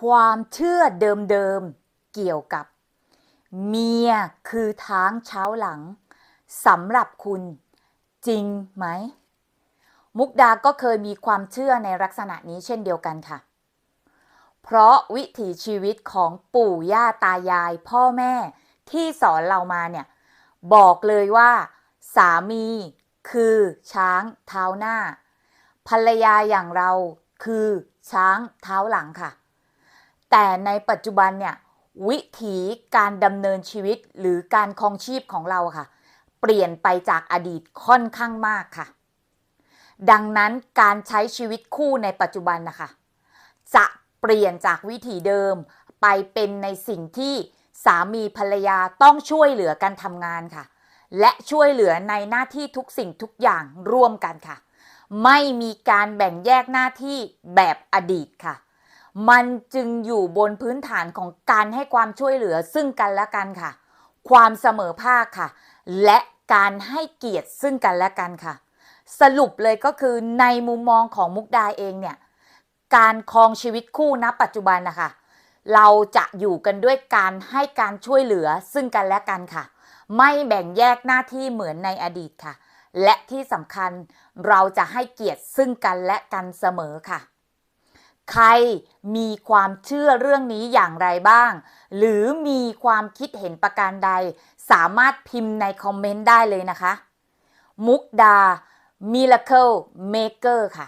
ความเชื่อเดิมๆเกี่ยวกับ เมียคือทางเช้าหลังสำหรับคุณจริงไหม มุกดาก็เคยมีความเชื่อในลักษณะนี้เช่นเดียวกันค่ะ เพราะวิถีชีวิตของปู่ย่าตายายพ่อแม่ที่สอนเรามาเนี่ย บอกเลยว่า สามีคือช้างเท้าหน้า ภรรยาอย่างเราคือช้างเท้าหลังค่ะ แต่ในปัจจุบันเนี่ยวิถีการดำเนินชีวิตหรือการครองชีพของเราค่ะ เปลี่ยนไปจากอดีตค่อนข้างมากค่ะ ดังนั้นการใช้ชีวิตคู่ในปัจจุบันนะคะ จะเปลี่ยนจากวิถีเดิมไปเป็นในสิ่งที่สามีภรรยาต้องช่วยเหลือกันทำงานค่ะ และช่วยเหลือในหน้าที่ทุกสิ่งทุกอย่างร่วมกันค่ะ ไม่มีการแบ่งแยกหน้าที่แบบอดีตค่ะ มันจึงอยู่บนพื้นฐานของการให้ความช่วยเหลือซึ่งกันและกันค่ะ ความเสมอภาคค่ะ และการให้เกียรติซึ่งกันและกันค่ะ สรุปเลยก็คือในมุมมองของมุกดาเองเนี่ย การครองชีวิตคู่ณปัจจุบันนะคะ เราจะอยู่กันด้วยการให้การช่วยเหลือซึ่งกันและกันค่ะ ไม่แบ่งแยกหน้าที่เหมือนในอดีตค่ะ และที่สำคัญเราจะให้เกียรติซึ่งกันและกันเสมอค่ะ ใครมีความเชื่อเรื่องนี้อย่างไรบ้าง หรือมีความคิดเห็นประการใด สามารถพิมพ์ในคอมเมนต์ได้เลยนะคะ มุกดา Miracle Maker ค่ะ